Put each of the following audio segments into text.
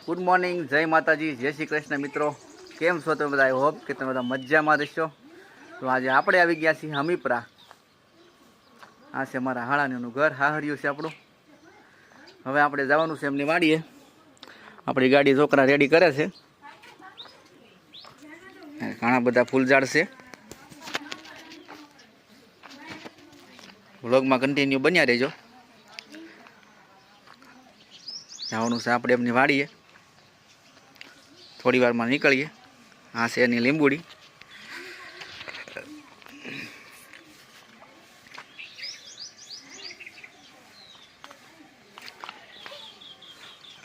Good morning જય માતાજી, જય શ્રી કૃષ્ણ મિત્રો. કેમ છો તમે બધા? હોપ કે તમે બધા મજામાં રહેશો. તો આજે આપણે આવી ગયા છીએ હમીપરા. આ છે મારા હાળાનીનું ઘર, હાહરિયું છે આપણું. હવે આપણે જવાનું છે એમની વાડીએ. આપણી ગાડી છોકરા રેડી કરે છે. ઘણા બધા ફૂલઝાડ છે. વ્લોગમાં કન્ટિન્યુ બન્યા રહેજો. જવાનું છે આપણે એમની વાડીએ. થોડી વારમાં નીકળીએ. આ છે એની લીંબુડી.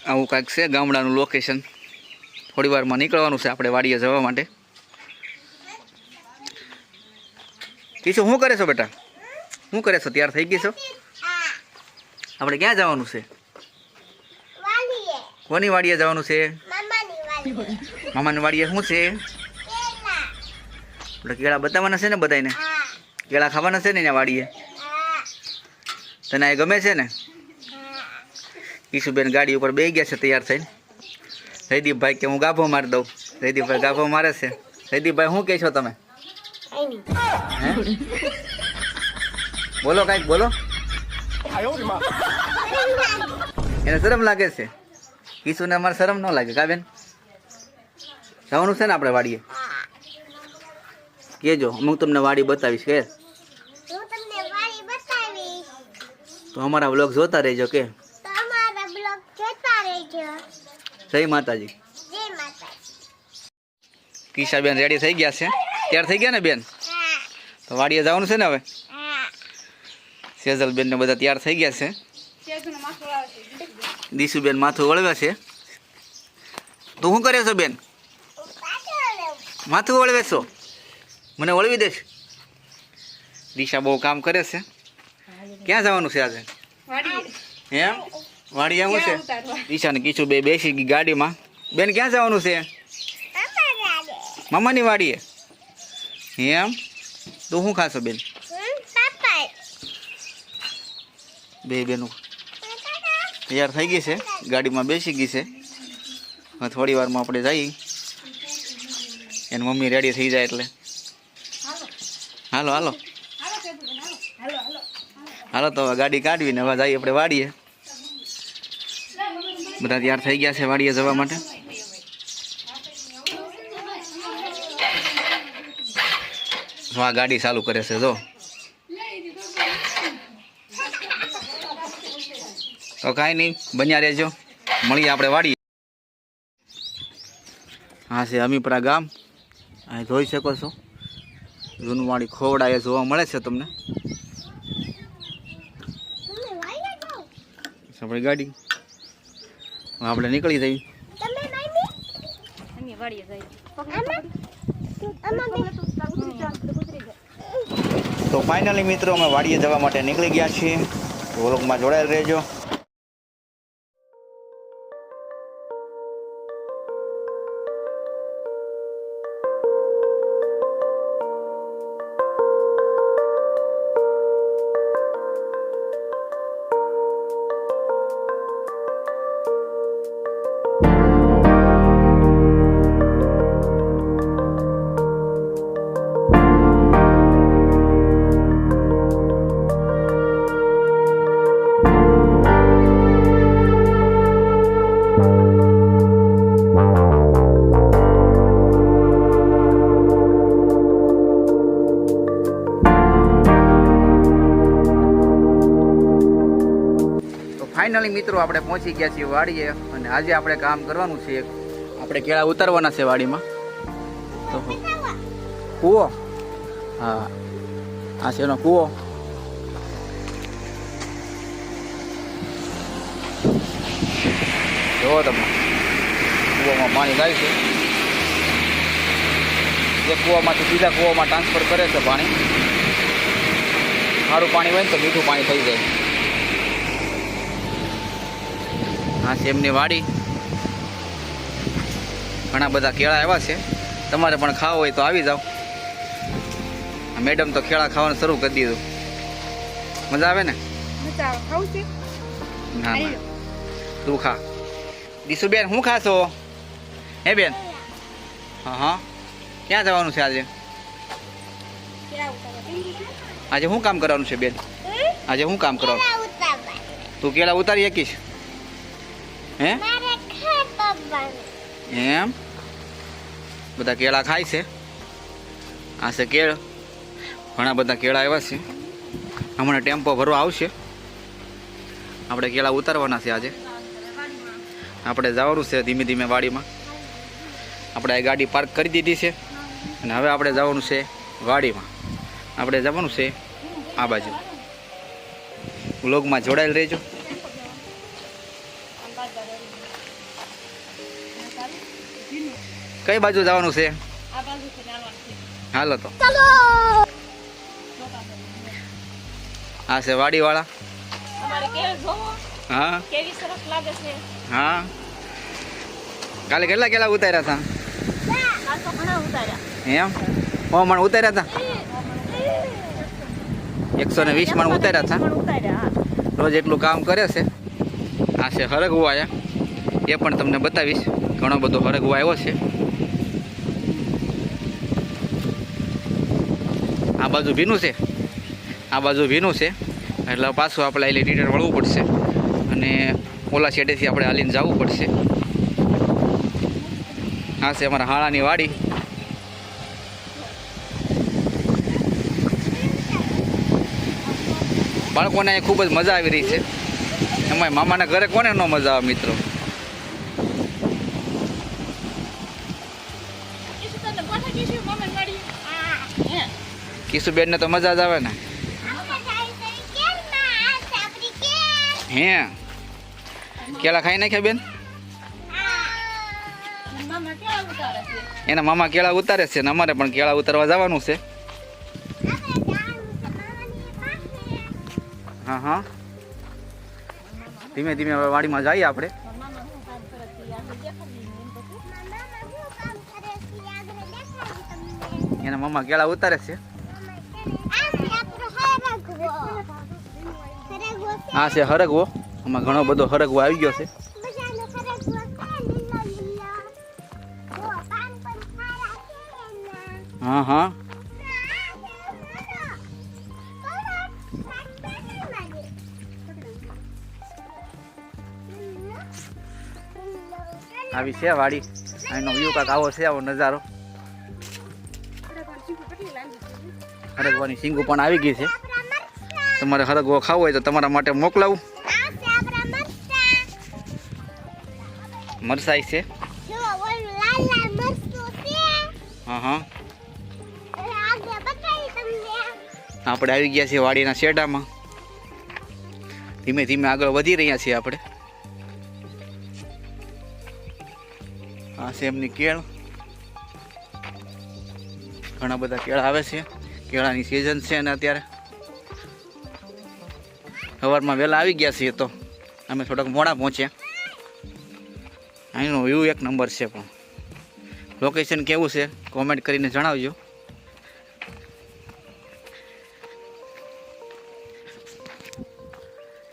આવું કાંઈક છે ગામડાનું લોકેશન થોડી વારમાં નીકળવાનું છે આપણે વાડીએ જવા માટે. કીશું શું કરે છો બેટા? શું કરે છો? તૈયાર થઈ ગઈ છો? આપણે ક્યાં જવાનું છે? કોની વાડીએ જવાનું છે? મામાની વાડીએ શું છે? કેળા. બતાવવાના છે ને બધાને કેળા ખાવાના છે ને એના વાડીએ? તને આ ગમે છે ને? ઈશુબેન ગાડી ઉપર બે ગયા છે તૈયાર થઈને. રૈદીપભાઈ કે હું ગાભો મારી દઉં. જયદીપભાઈ ગાભો મારે છે. જયદીપભાઈ શું કહે છો તમે હે? બોલો કાંઈક બોલો. એને શરમ લાગે છે? ઈશુને અમારે શરમ ન લાગે કા બેન? જવાનું છે ને આપણે વાડીએ? કહેજો હું તમને વાડી બતાવીશ કે? હું તમને વાડી બતાવીશ. તો અમારા બ્લોગ જોતા રહેજો કે? તો અમારા બ્લોગ જોતા રહેજો. જય માતાજી. કિશા બેન કિશાબેન રેડી થઈ ગયા છે? તૈયાર થઈ ગયા ને બેન? તો વાડીએ જવાનું છે ને હવે? સેજલ બેન ને બધા તૈયાર થઈ ગયા છે. દીશુબેન માથું વળવે છે. તું શું કરે છો બેન? માથું વળવે છો? મને વળવી દેશ. દિશા બહુ કામ કરે છે. ક્યાં જવાનું છે આજે? એમ? વાડી જવું છે? દિશાને કીચું બે બેસી ગઈ ગાડીમાં. બેન ક્યાં જવાનું છે? મામાની વાડીએ. એમ? તો શું ખાશો બેન? બે બેનું. તૈયાર થઈ ગઈ છે. ગાડીમાં બેસી ગઈ છે. થોડી વારમાં આપણે જઈએ. એની મમ્મી રેડી થઈ જાય એટલે. હાલો હાલો. હાલો તો ગાડી કાઢવી ને હવે જઈએ આપણે વાડીએ. બધા તૈયાર થઈ ગયા છે વાડીએ જવા માટે. હા ગાડી ચાલુ કરે છે, જો. તો કાંઈ નહીં, બન્યા રહેજો. મળીએ આપણે વાડીએ. હા છે અમીપરા ગામ. અહીં જોઈ શકો છો. જૂનું વાડી ખોવડા એ જોવા મળે છે તમને. તમે આપણી ગાડી આપણે નીકળી જઈએ. તો ફાઇનલી મિત્રો અમે વાડીએ જવા માટે નીકળી ગયા છીએ. વ્લોગમાં જોડાયેલ રહેજો. ફાઇનલી મિત્રો, આપણે પહોંચી ગયા છીએ વાડીએ અને આજે આપણે કામ કરવાનું છે આપણે કેળા ઉતારવાના છે વાડીમાં. તો કૂવો. હા. આ છે એનો કૂવો. જોવો તમે. કૂવામાં પાણી જાય છે. જે કૂવામાંથી બીજા કૂવામાં ટ્રાન્સફર કરે છે પાણી. સારું પાણી હોય ને તો મીઠું પાણી થઈ જાય. આ છે એમની વાડી. ઘણા બધા કેળા એવા છે. તમારે પણ ખાવા હોય તો આવી જાઓ. મેડમ તો કેળા ખાવાનું શરૂ કરી દીધું. મજા આવે ને? ના ના. તું ખા. દીશુબેન શું ખાશો? હે બેન? હા હા. ક્યાં જવાનું છે આજે? આજે શું કામ કરવાનું છે બેન? આજે શું કામ કરવાનું તું કેળા ઉતારી શકીશ? હે. એમ? બધા કેળા ખાય છે? આ છે કેળ. ઘણા બધા કેળા આવ્યા છે. હમણાં ટેમ્પો ભરવા આવશે. આપણે કેળા ઉતારવાના છે આજે. આપણે જવાનું છે ધીમે ધીમે વાડીમાં. આપણે આ ગાડી પાર્ક કરી દીધી છે. અને હવે આપણે જવાનું છે વાડીમાં. આપણે જવાનું છે આ બાજુ. વ્લોગમાં જોડાયેલ રહેજો. કઈ બાજુ જવાનું છે? હાલો તો. હા આ છે વાડીવાળા. અમારે હા. કેવી સરસ લાગે છે. હા. કાલે કેટલા કેટલા ઉતાર્યા હતા? આ તો ઘણા ઉતાર્યા. એમ? ઓ મણ ઉતાર્યા હતા? એકસો ને વીસ મણ ઉતાર્યા હતા? રોજ એટલું કામ કરે છે. આ છે હરગવો આયા એ પણ તમને બતાવીશ. ઘણો બધો હરગવો આવ્યો છે. બાજુ ભીનું છે. આ બાજુ ભીનું છે. એટલે પાછું આપણે એટલે રિટર્ન વળવું પડશે. અને ઓલા છેડેથી આપણે હાલીને જવું પડશે. આ છે અમારા હાળાની વાડી. બાળકોને ખૂબ જ મજા આવી રહી છે. એમાં મામાના ઘરે કોને ન મજા આવે મિત્રો? કિશુબેનને તો મજા જ આવે ને. હે કેળા ખાઈ નાખ્યા બેન એના મામા કેળા ઉતારે છે ને અમારે પણ કેળા ઉતારવા જવાનું છે. હા હા ધીમે ધીમે હવે વાડીમાં જઈએ આપણે. એના મામા કેળા ઉતારે છે આ છે આપણો હરગવો. હરગવો છે. આ છે હરગવો. આમાં ઘણો બધો હરગવો આવી ગયો છે. હા હા. આવી છે વાડી. અહીંનો વ્યૂ કાંક આવો છે આવો નજારો. હરગવાની સિંગુ પણ આવી ગઈ છે. તમારે હરગવો ખાવો હોય તો તમારા માટે મોકલાવું. મરસાઈ છે? હા હા. આપણે આવી ગયા છીએ વાડીના શેડામાં. ધીમે ધીમે આગળ વધી રહ્યા છીએ આપણે. આ છે એમની કેળ. ઘણા બધા કેળા આવે છે. કેળાની સિઝન છે ને અત્યારે. સવારમાં વહેલા આવી ગયા છીએ તો અમે થોડાક મોડા પહોંચ્યા. અહીંનો વ્યૂ એક નંબર છે પણ. લોકેશન કેવું છે? કોમેન્ટ કરીને જણાવજો.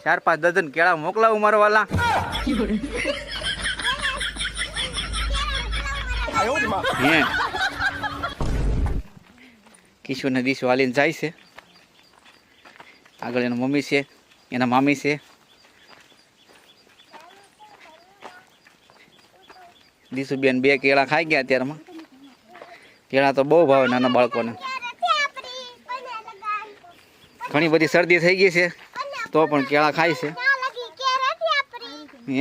ચાર પાંચ દર્જન કેળા મોકલાવું મારો વાલા. હે. કિશોર ને દીશો હાલીને જાય છે. આગળ એના મમ્મી છે. એના મામી છે. દીશુબેન બે કેળા ખાઈ ગયા અત્યારમાં. કેળા તો બહુ ભાવે નાના બાળકોને. ઘણી બધી શરદી થઈ ગઈ છે, તો પણ કેળા ખાય છે.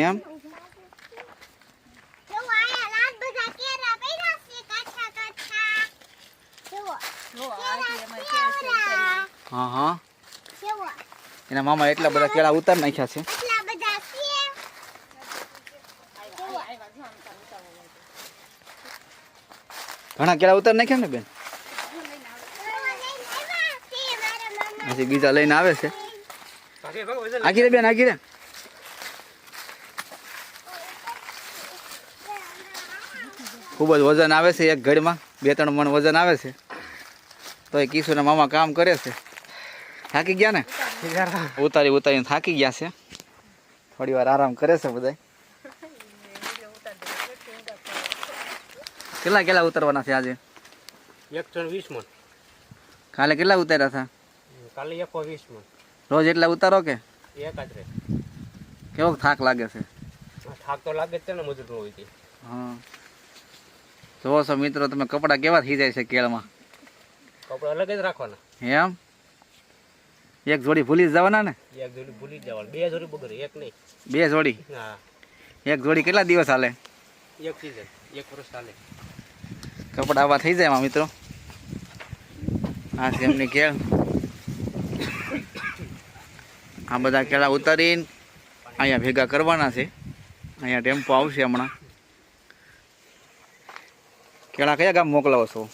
એમ. હા હા. એના મામા એટલા બધા કેળા ઉતાર નાખ્યા છે. ઘણા કેળા ઉતાર નાખ્યા ને બેન? પછી બીજા લઈને આવે છે. આખી રે બેન આખી રે. ખૂબ જ વજન આવે છે એક ઘડીમાં. બે ત્રણ મણ વજન આવે છે. તો એ કિશોરના મામા કામ કરે છે. થાકી ગયા ને? ઉતારી ઉતારીને થાકી ગયા છે. થોડી વાર આરામ કરે છે બધા કેટલા કેટલા ઉતરવાના છે આજે? એકસો ને વીસ મણ. કાલે કેટલા ઉતાર્યા હતા? કાલે એકસો વીસ મણ. રોજ એટલા ઉતારો કે? એક જ રે કેવો થાક લાગે છે? આ થાક તો લાગે જ છે ને મજૂરનો હોય તે. હા. જોવો છો મિત્રો તમે કપડાં કેવા થઈ જાય છે કેળમાં? કપડા અલગ જ રાખવાના. એમ? એક જોડી ભૂલી જ જવાના ને? એક જોડી ભૂલી જ જવાનું. બે જોડી બગડે એક નહીં. બે જોડી? હા. એક જોડી કેટલા દિવસ હાલે? એક સીઝન એક વર્ષ ચાલે કપડાં આવા થઈ જાય મિત્રો? આ છે એમની કેળ આ બધા કેળા ઉતારીને અહીંયા ભેગા કરવાના છે. અહીંયા ટેમ્પો આવશે હમણાં. કેળા કયા ગામ મોકલાવો છો?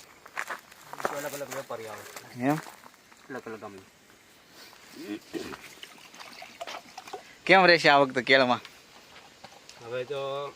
અલગ અલગ વેપારી આવે. એમ? અલગ અલગ ગામની. કેમ રહેશે આ વખતે કેળમાં? હવે તો